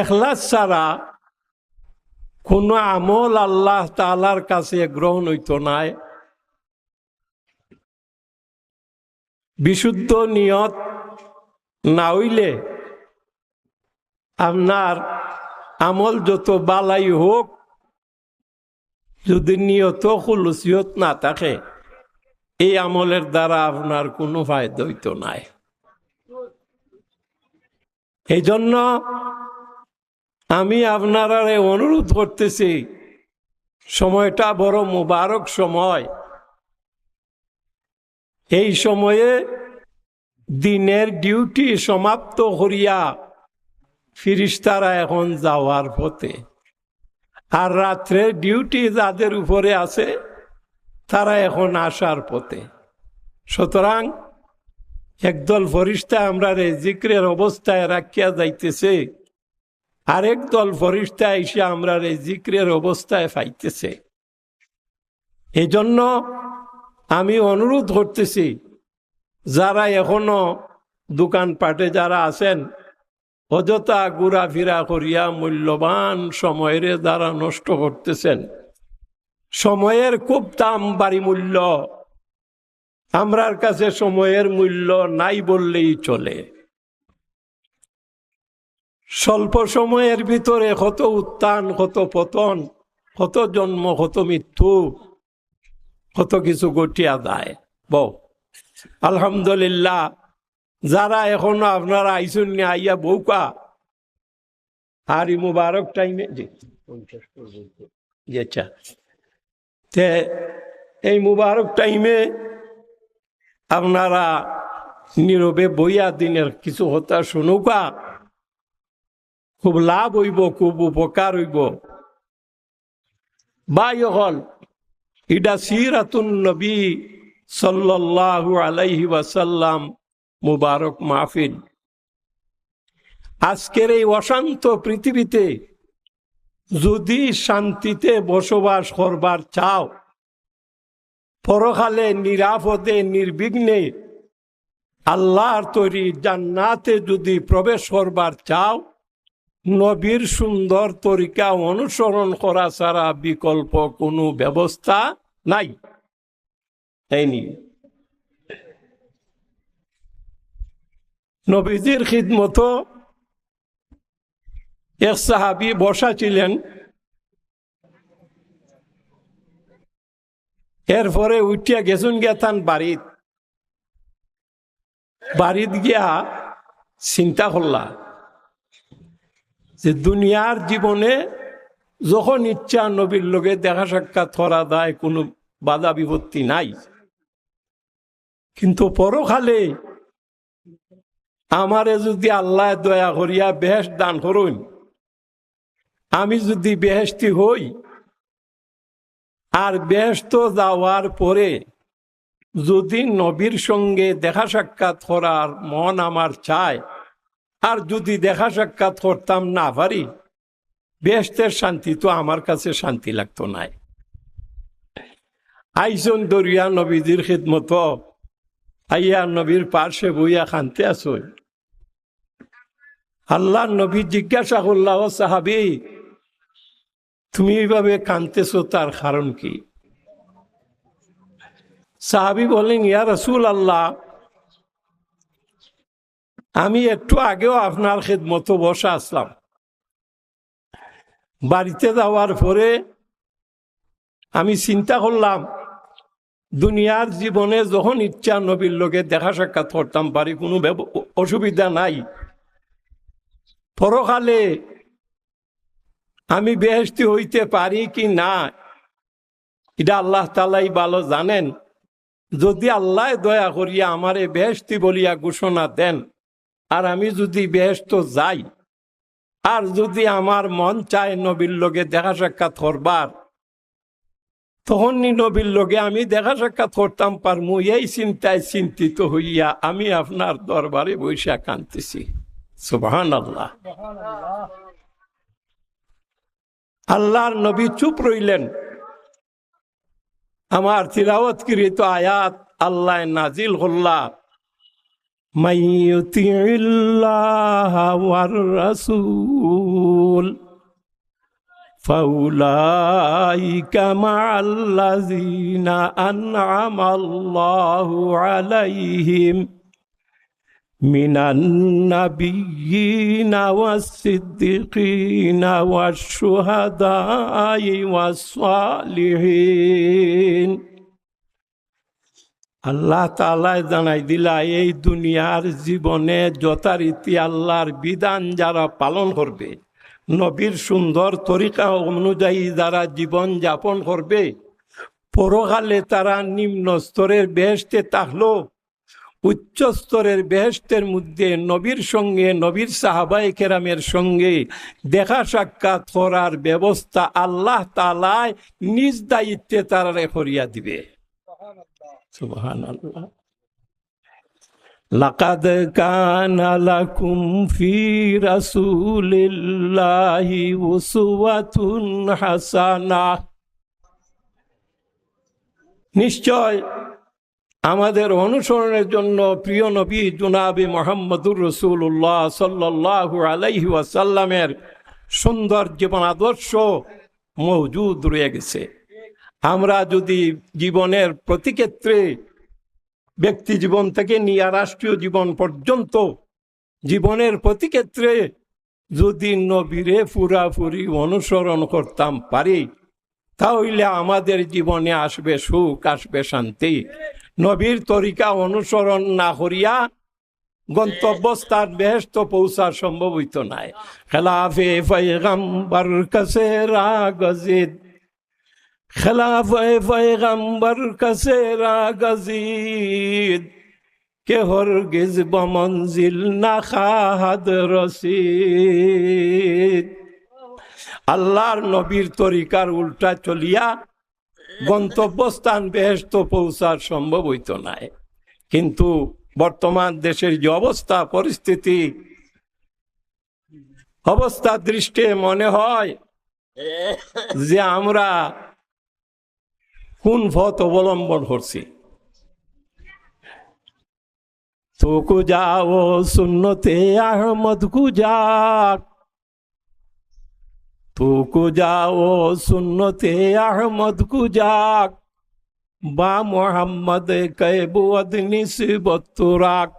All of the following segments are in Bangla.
এখলাস ছাড়া কোনো আমল আল্লাহ তালার কাছে গ্রহণ হইত নাই। বিশুদ্ধ নিয়ত না হইলে আপনার আমল যত বালাই হোক, যদি নিয়ত খুলুসিয়ত না থাকে, এই আমলের দ্বারা আপনার কোনো ফায়দা হইত নাই। এই জন্য আমি আপনারা অনুরোধ করতেছি, সময়টা বড় মুবারক সময়। এই সময়ে দিনের ডিউটি সমাপ্ত করিয়া ফিরিস্তারা এখন যাওয়ার পথে। আর রাত্রে ডিউটি যাদের উপরে আছে, তারা এখন আসার পথে। সুতরাং একদল ফরিস্তা আমরা রে জিক্রের অবস্থায় রাখিয়া যাইতেছে। আরেক দল ফরিস্তা এসে আমরা রে জিক্রের অবস্থায় পাইতেছে এই জন্য আমি অনুরোধ করতেছি, যারা এখনও দোকানপাটে যারা আছেন, অযথা ঘোরাফেরা করিয়া মূল্যবান সময়ের দ্বারা নষ্ট করতেছেন। সময়ের খুব দাম বাড়ি মূল্য। আমরার কাছে সময়ের মূল্য নাই বললেই চলে। স্বল্প সময়ের ভিতরে কত উত্থান কত পতন কত জন্ম কত মৃত্যু কত কিছু গটিয়া দেয় বউ, আলহামদুলিল্লাহ, যারা এখনও আপনারা আইসুন নি, আইয়া বউকা আর ই মুবারক টাইমে আচ্ছা। তে, এই মুবারক টাইমে আপনারা নীরবে বইয়া দিনের কিছু হতা শুনুকা খুব লাভ হইব, খুব উপকার হইব। বাই হল এটা সিরাতুন নবী সাল্লাল্লাহু আলাইহি ওয়াসাল্লাম মুবারক মাহফিল। আজকের এই অশান্ত পৃথিবীতে যদি শান্তিতে বসবাস করবার চাও, পরকালে নিরাপদে, নির্বিঘ্নে আল্লাহর তৈরি জান্নাতে যদি প্রবেশ করবার চাও নবীর সুন্দর তরিকা অনুসরণ করা ছাড়া বিকল্প কোনো ব্যবস্থা নাই। তাইনি নবীজির খিদমত, এক সাহাবি বসা ছিলেন এরপরে উঠিয়া গেছুন গিয়া তান বাড়িত। বাড়িত গিয়া চিন্তা করলা যে দুনিয়ার জীবনে যখন ইচ্ছা নবীর লোকে দেখা সাক্ষাৎ করা দেয় কোনো বাধা বিপত্তি নাই। কিন্তু পরকালে আমারে যদি আল্লাহ দয়া করিয়া বেহেস দান করুন, আমি যদি বেহেস্তি হই, আর ব্যস্ত যাওয়ার পরে যদি নবীর সঙ্গে দেখা সাক্ষাৎ করার মন আমার চায় আর যদি দেখা সাক্ষাৎ করতাম না পারি বেহেস্তের শান্তি তো আমার কাছে শান্তি লাগতো নাই। আইসন দরিয়া নবীজির খিদমত, আইয়া নবীর পার্শ্বে বইয়া খানতে আসো আল্লাহ নবী জিজ্ঞাসা করল্লাহ সাহাবি, তুমি এইভাবে কানতেছো তার কারণ কি? সাহাবি বলেন ইয়া রসুল আল্লাহ আমি একটু আগেও আপনার খেদমতো বসা আসলাম। বাড়িতে যাওয়ার পরে আমি চিন্তা করলাম, দুনিয়ার জীবনে যখন ইচ্ছা নবীর লোকে দেখা সাক্ষাৎ করতাম পারি কোনো অসুবিধা নাই। পরকালে আমি বেহেস্তি হইতে পারি কি না, এটা আল্লাহ তালাই ভালো জানেন। যদি আল্লাহ দয়া করিয়া আমারে বেহেস্তি বলিয়া ঘোষণা দেন আর আমি যদি বেহেস্ত যাই, আর যদি আমার মন চায় নবীর লোকে দেখা সাক্ষাৎ করবার তখন নবীর লোকে আমি দেখা সাক্ষাৎ করতাম পারমু এই চিন্তায় চিন্তিত হইয়া আমি আপনার দরবারে বৈশা কানতেছি সুবাহান আল্লাহ আল্লাহর নবী চুপ রইলেন। আমার তিলাওয়াতকৃত আয়াত আল্লাহ নাজিল হল্লা من يطع الله والرسول فأولئك مع الذين أنعم الله عليهم من النبيين والصديقين والشهداء والصالحين. আল্লাহ তালায় জানাই দিলা, এই দুনিয়ার জীবনে যথারীতি আল্লাহর বিধান যারা পালন করবে, নবীর সুন্দর তরিকা অনুযায়ী যারা জীবন যাপন করবে, পরকালে তারা নিম্ন স্তরের বেহেস্তে থাকল উচ্চ স্তরের বেহেস্তের মধ্যে নবীর সঙ্গে, নবীর সাহাবাই কেরামের সঙ্গে দেখা সাক্ষাৎ করার ব্যবস্থা আল্লাহ তালায় নিজ দায়িত্বে তারা করিয়া দিবে। সুবহান আল্লাহ لقد كان لكم في رسول الله أسوة حسنة নিশ্চয় আমাদের অনুসরণের জন্য প্রিয় নবী জুনাবি মোহাম্মদুর রসুল্লাহ সাল্লাহু আলাইহি ওয়াসাল্লামের সুন্দর জীবন আদর্শ মজুদ রয়ে গেছে আমরা যদি জীবনের প্রতি ক্ষেত্রে ব্যক্তি জীবন থেকে নিয়ে রাষ্ট্রীয় জীবন পর্যন্ত জীবনের প্রতি ক্ষেত্রে যদি নবীরে পুরাপুরি অনুসরণ করতাম পারি, তাহলে আমাদের জীবনে আসবে সুখ, আসবে শান্তি। নবীর তরিকা অনুসরণ না করিয়া গন্তব্যস্থান বেহেস্ত পৌঁছা সম্ভব হইত নাই। খেলাফে পয়গম্বর কাছে রাগজিদ খেলাফে পয়গম্বর কাছে রাগজিদ কে হরগিজ বমঞ্জিল না খাহাদ রসিদ। আল্লাহর নবীর তরিকার উল্টা চলিয়া গন্তব্যস্থান বেহেস্ত পৌঁছার সম্ভব হইত নাই। কিন্তু বর্তমান দেশের যে অবস্থা, পরিস্থিতি, অবস্থা দৃষ্টে মনে হয় যে আমরা কোন পথ অবলম্বন করছি তো কুজাও সুন্নতে আহমদ কুজাক তো কুজাও সুন্নতে আহমদ কুজাক বা মোহাম্মদ कैबुअद निस्बत राक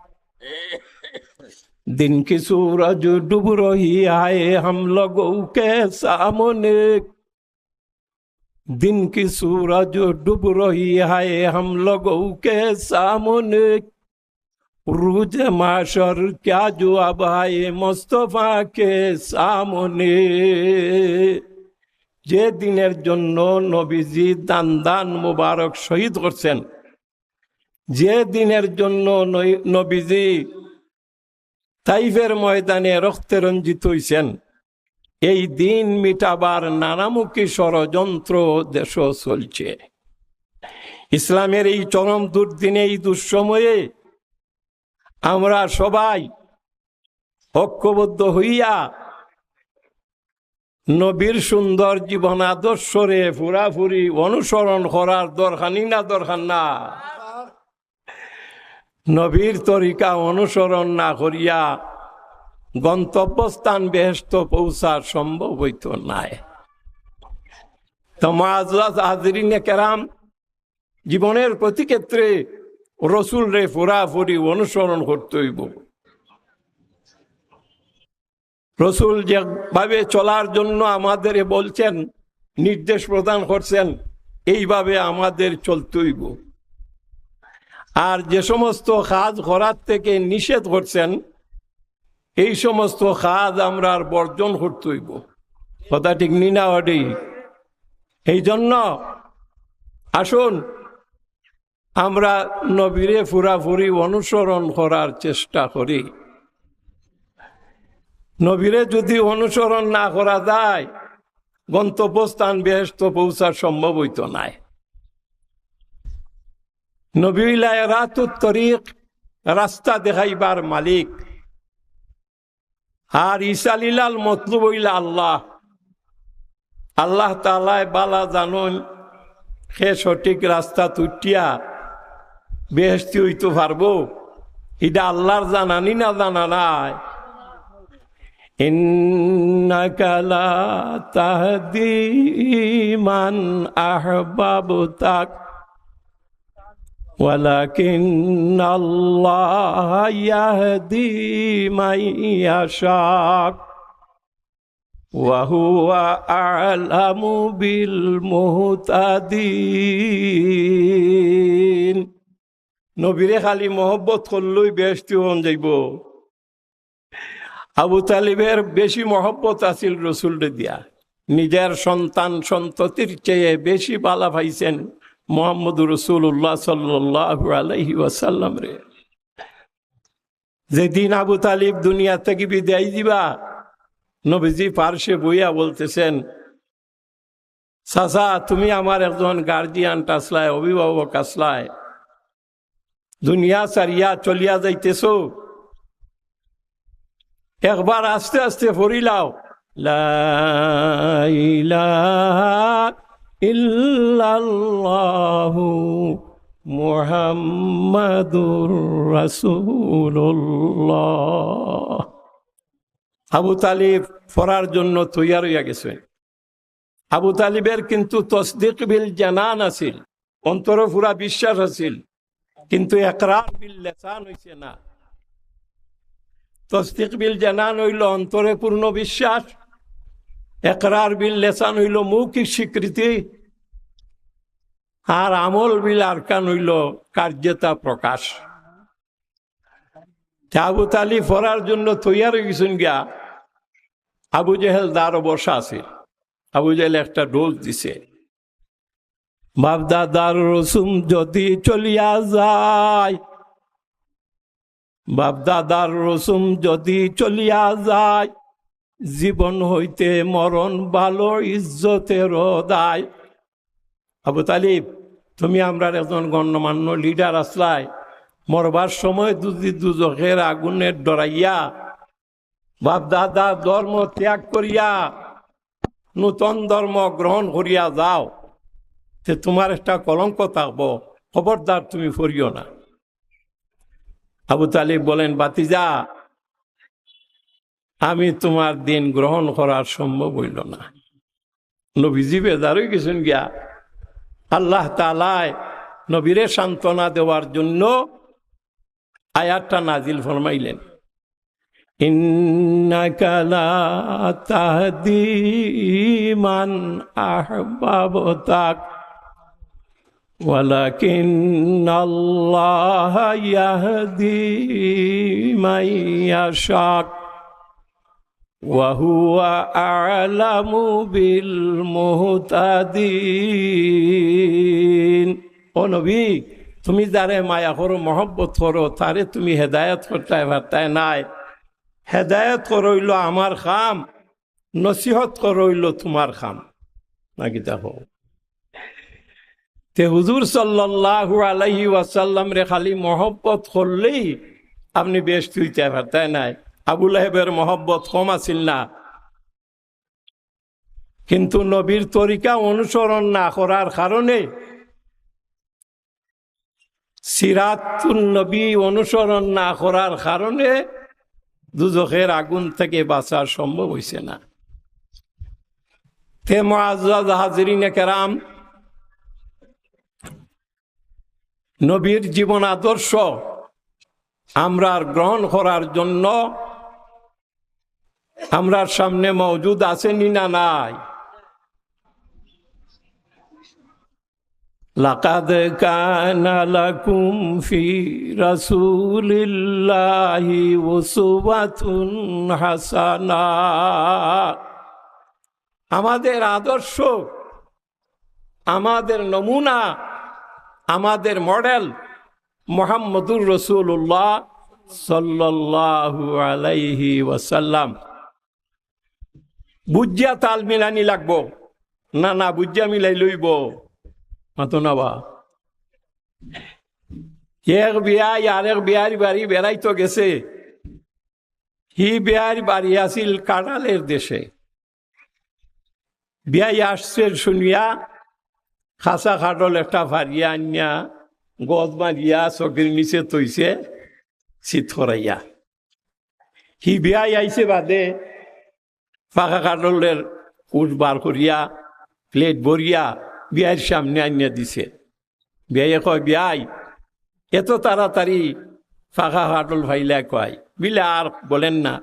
दिन की सूरज डूब रही है हम लोगों के सामने दिन की सूरज डूब रही है हम लोगों के सामने रूज माशर क्या जवाब है मुस्तफा के सामने যে দিনের জন্য নবীজি দান দান মুবারক শহীদ করছেন যে দিনের জন্য নই- নবীজি তাইফের ময়দানে রক্তে রঞ্জিত হইছেন এই দিন মিটাবার নানামুখী ষড়যন্ত্র দেশ চলছে। ইসলামের এই চরম দুর্দিনে এই দুঃসময়ে আমরা সবাই ঐক্যবদ্ধ হইয়া নবীর সুন্দর জীবন আদর্শরে ফুরাফুরি অনুসরণ করার দরকানি না দরকার না। নবীর তরিকা অনুসরণ না করিয়া গন্তব্যস্থান বেহেস্ত পৌঁছার সম্ভব হইত নাই। হাজরিনে কেরাম, জীবনের প্রতি ক্ষেত্রে রসুল রে ফুরাফুরি অনুসরণ করতে হইব। রসুল যেভাবে চলার জন্য আমাদের বলছেন, নির্দেশ প্রদান করছেন, এইভাবে আমাদের চলতে হইব। আর যে সমস্ত কাজ করার থেকে নিষেধ করছেন এই সমস্ত কাজ আমরা আর বর্জন করতে হইব। কথা ঠিক নি না, অডি? এই জন্য, আসুন, আমরা নবীরে ফুরাফুরি অনুসরণ করার চেষ্টা করি। নবীরে যদি অনুসরণ না করা যায়, গন্তব্যস্থান বেহেস্ত পৌঁছার সম্ভব হইত নাই নবীলায় রাতুত তরিক, রাস্তা দেখাইবার মালিক। আর ইসালিলাল মতলুব হইলা আল্লাহ। আল্লাহ তালায় বালা জানুন সে সঠিক রাস্তা তুটিয়া বেহস্তি হইতে পারব? এটা আল্লাহর জানানি না জানা নাই? কালা তাহদি মান আহবাবু তাক ولكن الله يهدي من يشاء وهو أعلم بالمهتدين নবীরে খালি মহব্বত করলই বেশটি হন যাইব আবু তালিবের বেশি মহব্বত আছিল রসুলরে দিয়া নিজের সন্তান সন্ততির চেয়ে বেশি বালা পাইছেন মোহাম্মদ রসুল্লাহ সাল্লাহ আলহি ওয়াসাল্লাম রে। যেদিন আবু তালিব দুনিয়া থেকে বিদায় দিবা, নবীজি পার্শ্বে বইয়া বলতেছেন, চাচা, তুমি আমার একজন গার্জিয়ান টাসলায় অভিভাবক আসলায় দুনিয়া চারিয়া চলিয়া যাইতেছ। একবার আস্তে আস্তে ফরিলাও ইল্লাল্লাহু মুহাম্মাদুর রাসূলুল্লাহ। আবু তালিব ফরার জন্য তৈয়ার হইয়া গেছে। আবু তালিবের কিন্তু তসদিক বিল জানান আছিল, অন্তর পুরা বিশ্বাস আছিল, কিন্তু একরার বিল লেসান হইছে না। তসদিক বিল জানান হইল অন্তরে পূর্ণ বিশ্বাস, একরার বিল লেসান হইল মৌখিক স্বীকৃতি আর আমল বিল আরকান হইল কার্যতা প্রকাশ। আবু তালি ফরার জন্য তৈয়ার হয়ে গেছেন গিয়া, আবু জেহেল দারও বসা আছে। আবু জেহেল একটা ডোজ দিছে। বাপদাদার রসুম যদি চলিয়া যায় বাপদাদার রসুম যদি চলিয়া যায়, জীবন হইতে মরণ ভালো ইজ্জতের দায়। আবু তালিব, তুমি আমরা একজন গণ্যমান্য লিডার আসলাই, মরবার সময় যদি দুজকের আগুনের ডরাইয়া বাপ দাদা ধর্ম ত্যাগ করিয়া, নূতন ধর্ম গ্রহণ করিয়া যাও। তে তোমার একটা কলঙ্ক থাকব, খবরদার তুমি করিও না। আবু তালিব বলেন, বাতিজা, আমি তোমার দিন গ্রহণ করার সম্ভব হইল না। নবীজি বেদারই গেছেন গিয়া। আল্লাহ তালায় নবীরে সান্ত্বনা দেওয়ার জন্য আয়াতটা নাজিল ফরমাইলেন ইন্নাকালা তাহদি মান আহবাবতাক ولكن الله يهدي من يشاء وهو أعلم بالمهتدين ও নবী তুমি যারে মায়া করো মহব্বত করো তারে তুমি হেদায়ত করতে পারতায় নাই হেদায়ত করইল আমার খাম নসিহত করইল তোমার খাম নাকি দেখো তে হুজুর সাল্লাহু আলাইহি ওয়াসাল্লাম রে খালি মহব্বত করলেই আপনি বেশ তুইতে পারতায় নাই আবুল আহেবের মহব্বত কম আছিল না। কিন্তু নবীর তরিকা অনুসরণ না করার কারণে সিরাতুল নবী অনুসরণ না করার কারণে দুজখের আগুন থেকে বাঁচার সম্ভব হয়েছে না। তে মহাজ কেরাম নবীর জীবন আদর্শ আমরা গ্রহণ করার জন্য আমরার সামনে মজুদ আছেনি না নাই? লাকুম ফি রাসূলিল্লাহি উসওয়াতুন হাসানা। আমাদের আদর্শ, আমাদের নমুনা, আমাদের মডেল মোহাম্মদুর রসুল্লাহ সাল্লাহু আলাইহি ওয়াসাল্লাম। বুঝিয়া তাল মিলানি লাগবো। না না বুঝিয়া মিলাই লইব। মাতো নাবা। এক বিয়াই আর এক বিয়ার বাড়ি বেড়াইতো গেছে। হি বিয়ার বাড়ি আছিল কানালের দেশে। বিয়াই আসছে শুনিয়া, খাসা খাটল একটা ভারিয়া আনিয়া গদ মারিয়া, চকির নিচে তৈছে শীত হরাইয়া হি বিয়াই আইছে বাদে পাকা কাটলের উঠ বার করিয়া, প্লেট ভরিয়া বিয়ার সামনে আনিয়া দিছে। বিয়াই কয়, বিয়াই, এত তাড়াতাড়ি ফাঁকা কাটল ভাইলা কয়? বিলে আর বলেন না,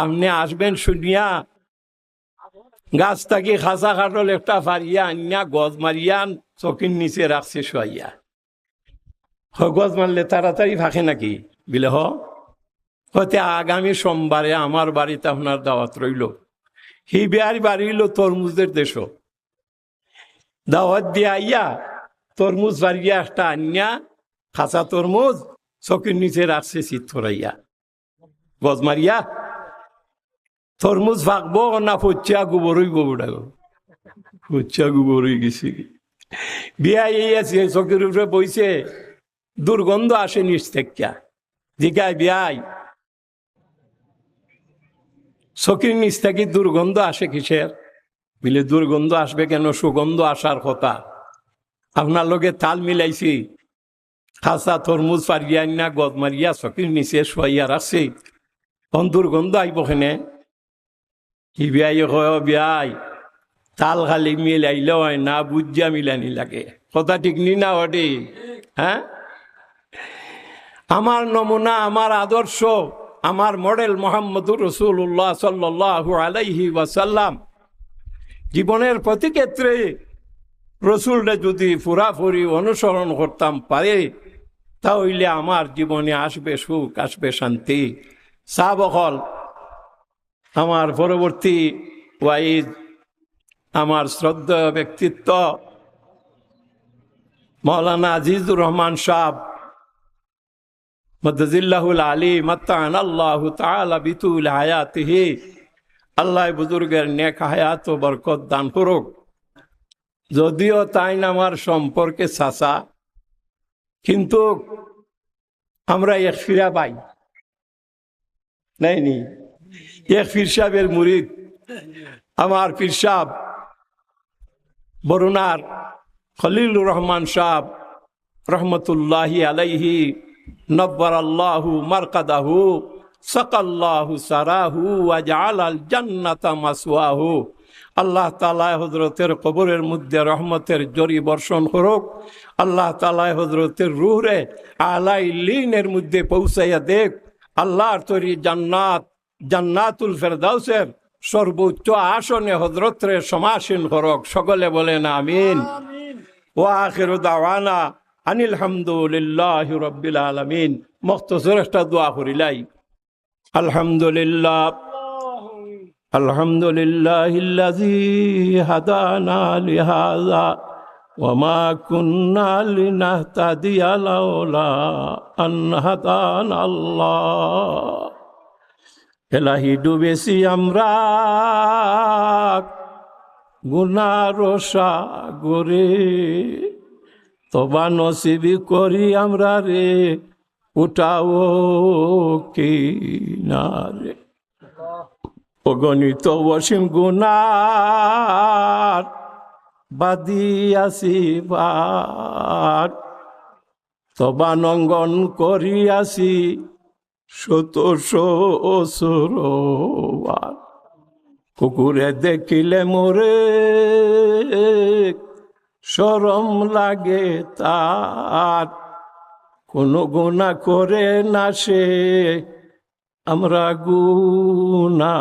আপনি আসবেন শুনিয়া গাছ থাকি খাসা কাটল একটা ফারিয়া আনিয়া গজ মারিয়ান চকির নিচে রাখছে শোয়াইয়া। হ, গজ মারলে তাড়াতাড়ি ফাঁকে নাকি? বিলে হতে আগামী সোমবারে আমার বাড়িতে আপনার দাওয়াত রইল। হি বিহারি বাড়ি হইল তরমুজদের দেশ। দাওয়াত দিয়ে আইয়া তরমুজ বাড়িয়া একটা আনিয়া, খাঁচা তরমুজ চকির নিচে রাখছে শীত থরাইয়া গজ মারিয়া, তরমুজ ফাঁকবো না ফুচ্চা গোবরই গোবরা ফুচ্চা গোবরই গেছি। বিয়া এই আছে চকির উপরে বইছে, দুর্গন্ধ আসে নিচ থেকে। জিগায় বিয়াই চকির নিচ থেকে দুর্গন্ধ আসে কিসের? বিলে দুর্গন্ধ আসবে কেন? সুগন্ধ আসার কথা। আপনার লগে তাল মিলাইছি। খাসা, তরমুজ পারিয়া না গদ মারিয়া চকির নিচে শোয়াইয়া রাখছি। তখন দুর্গন্ধ আইব কেনে? কি বিয়াই কয় বিয়াই? তাল খালি মিলাইলে হয় না বুঝিয়া মিলানি লাগে। কথা ঠিক নি না ওটি হ্যাঁ? আমার নমুনা, আমার আদর্শ। আমার মডেল মোহাম্মদুর রসুল্লাহ সাল্লাহ আলাইহি ওয়াসাল্লাম। জীবনের প্রতি ক্ষেত্রে রসুলটা যদি ফুরাফুরি অনুসরণ করতাম পারে তাহলে আমার জীবনে আসবে সুখ, আসবে শান্তি। সাবকল আমার পরবর্তী ওয়াইজ আমার শ্রদ্ধা ব্যক্তিত্ব মৌলানা আজিজুর রহমান সাহ মদ্দিল্লাহুল আলী মত্তান আল্লাহ তালা বিতুল হায়াতিহি। আল্লাহ বুজুর্গের নেক হায়াত ও বরকত দান করুক। যদিও তাই আমার সম্পর্কে চাচা, কিন্তু আমরা এক ফিরা পাই। নাই নি? এক ফির মুরিদ, আমার পীর সাহ বরুণার খলিলুর রহমান সাহ রহমতুল্লাহি আলাইহি নব্বর আল্লাহু মারকাদাহু সকাল্লাহু সারাহু আজাল আল জান্নাতা মাসওয়াহু। আল্লাহ তালা হজরতের কবরের মধ্যে রহমতের জরি বর্ষণ করুক। আল্লাহ তালা হজরতের রুহরে আলাই লিনের মধ্যে পৌঁছাইয়া দেখ আল্লাহর তৈরি জান্নাত জান্নাতুল ফেরদাউসের সর্বোচ্চ আসনে হজরতরে সমাসীন করক। সকলে বলেন আমিন। ও আখির দাওয়ানা আনিল হামদুলিল্লাহ রব্বিল আলমিন। মস্তসর একটা দোয়া করিলাই আলহামদুলিল্লাহ আলহামদুলিল্লাহ হাদানা লিহাজা وما كنا لنهتدي لولا أن هدانا الله এলাহি ডুবেছি আমরা, গুনার সাগরে। তবা নসিবি করি আমরা রে, উঠাও কিনারে। অগণিত অসীম গুণার বাদি আসিবার। তবা নঙ্গন করিয়াছি শত সরোবার কুকুরে দেখিলে মোরে সরম লাগে তার। কোনো গুণা করে না সে, আমরা গুনাগার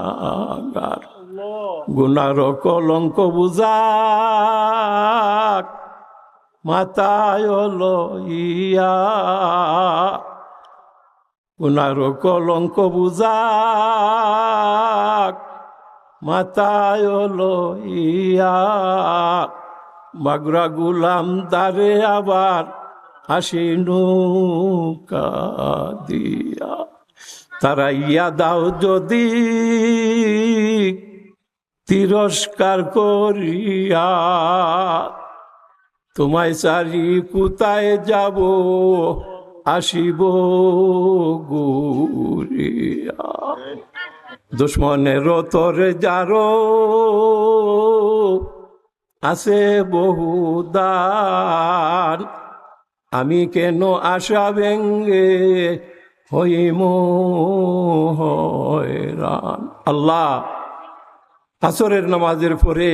গুনার কলঙ্ক বুঝাক মাতায় লইয়া। গুনার কলঙ্ক বুঝাক মাতায় লইয়া। বাগরা গুলাম দারে আবার হাসিনু দিয়া। তারা ইয়া দাও যদি তিরস্কার করিয়া, তোমায় সারি কোথায় যাব, আসিব গুরিয়া। দুশ্মনের তরে যারো আছে বহু দান। আমি কেন আশা ব্যঙ্গে হইম হয়রান? আল্লাহ, আসরের নামাজের পরে,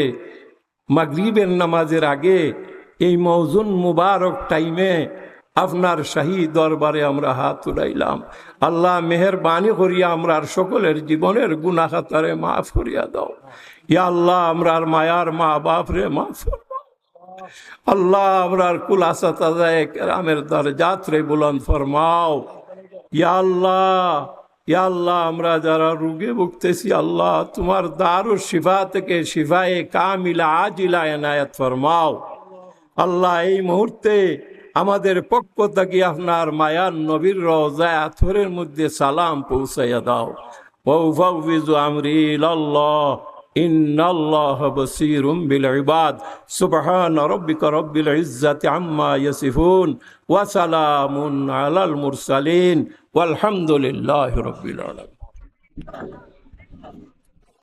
মাগরিবের নামাজের আগে এই মৌজুন মুবারক টাইমে আপনার শাহী দরবারে আমরা হাত উড়াইলাম। আল্লাহ মেহরবানি করিয়া আমরার সকলের জীবনের গুনাখাতারে মাফ করিয়া দাও। ইয়া আল্লাহ আমরার মায়ার মা বাপ রে মাফ। আল্লাহ আমরার কুলাসা তাজায় কেরামের দরজাত রে বুলন্দ ফরমাও। ইয়া আল্লাহ ইয়া আল্লাহ, আমরা যারা রুগে ভুগতেছি, আল্লাহ তোমার দারু শিফা থেকে শিফায়ে কামিলা আজিলা এনায়ত ফরমাও। আল্লাহ, এই মুহূর্তে আমাদের পক্ষ থেকে আপনার মায়ার নবীর রোজায় আথরের মধ্যে সালাম পৌঁছাইয়া দাও। আমরি ইলাল্লাহ। إن الله بصير بالعباد سبحان ربك رب العزة عما يصفون وسلام على المرسلين والحمد لله رب العالمين